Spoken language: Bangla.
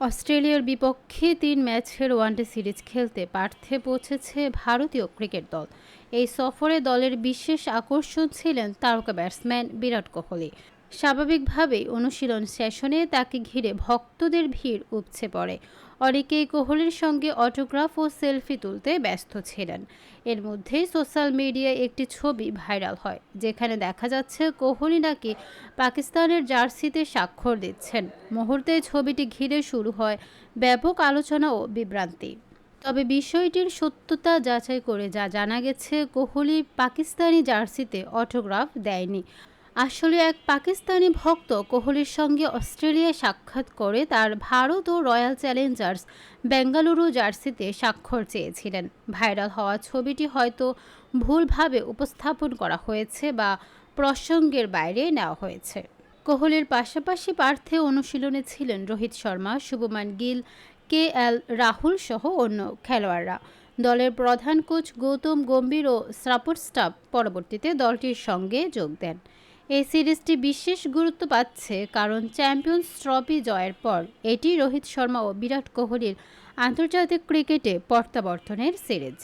অস্ট্রেলিয়ার বিপক্ষে তিন ম্যাচের ওয়ানডে সিরিজ খেলতে পার্থে পৌঁছেছে ভারতীয় ক্রিকেট দল। এই সফরে দলের বিশেষ আকর্ষণ ছিলেন তারকা ব্যাটসম্যান বিরাট কোহলি। স্বাভাবিকভাবেই অনুশীলন সেশনে তাকে ঘিরে ভক্তদের ভিড় উপচে পড়ে। অনেকেই কোহলির সঙ্গে অটোগ্রাফ ও সেলফি তুলতে ব্যস্ত ছিলেন। এর মধ্যেই সোশ্যাল মিডিয়ায় একটি ছবি ভাইরাল হয়, যেখানে দেখা যাচ্ছে কোহলি নাকি পাকিস্তানের জার্সিতে স্বাক্ষর দিচ্ছেন। মুহূর্তে ছবিটি ঘিরে শুরু হয় ব্যাপক আলোচনা ও বিভ্রান্তি। তবে বিষয়টির সত্যতা যাচাই করে যা জানা গেছে, কোহলি পাকিস্তানি জার্সিতে অটোগ্রাফ দেয়নি। আসলে এক পাকিস্তানি ভক্ত কোহলির সঙ্গে অস্ট্রেলিয়ায় সাক্ষাৎ করে তার ভারত ও রয়্যাল চ্যালেঞ্জার্স বেঙ্গালুরু জার্সিতে স্বাক্ষর চেয়েছিলেন। ভাইরাল হওয়া ছবিটি হয়তো ভুলভাবে উপস্থাপন করা হয়েছে বা প্রসঙ্গের বাইরে নেওয়া হয়েছে। কোহলির পাশাপাশি পার্থে অনুশীলনে ছিলেন রোহিত শর্মা, শুভমান গিল, কে এল রাহুল সহ অন্য খেলোয়াড়রা। দলের প্রধান কোচ গৌতম গম্ভীর ও সাপোর্ট স্টাফ পরবর্তীতে দলটির সঙ্গে যোগ দেন। এই সিরিজটি বিশেষ গুরুত্ব পাচ্ছে কারণ চ্যাম্পিয়ন্স ট্রফি জয়ের পর এটি রোহিত শর্মা ও বিরাট কোহলির আন্তর্জাতিক ক্রিকেটে প্রত্যাবর্তনের সিরিজ।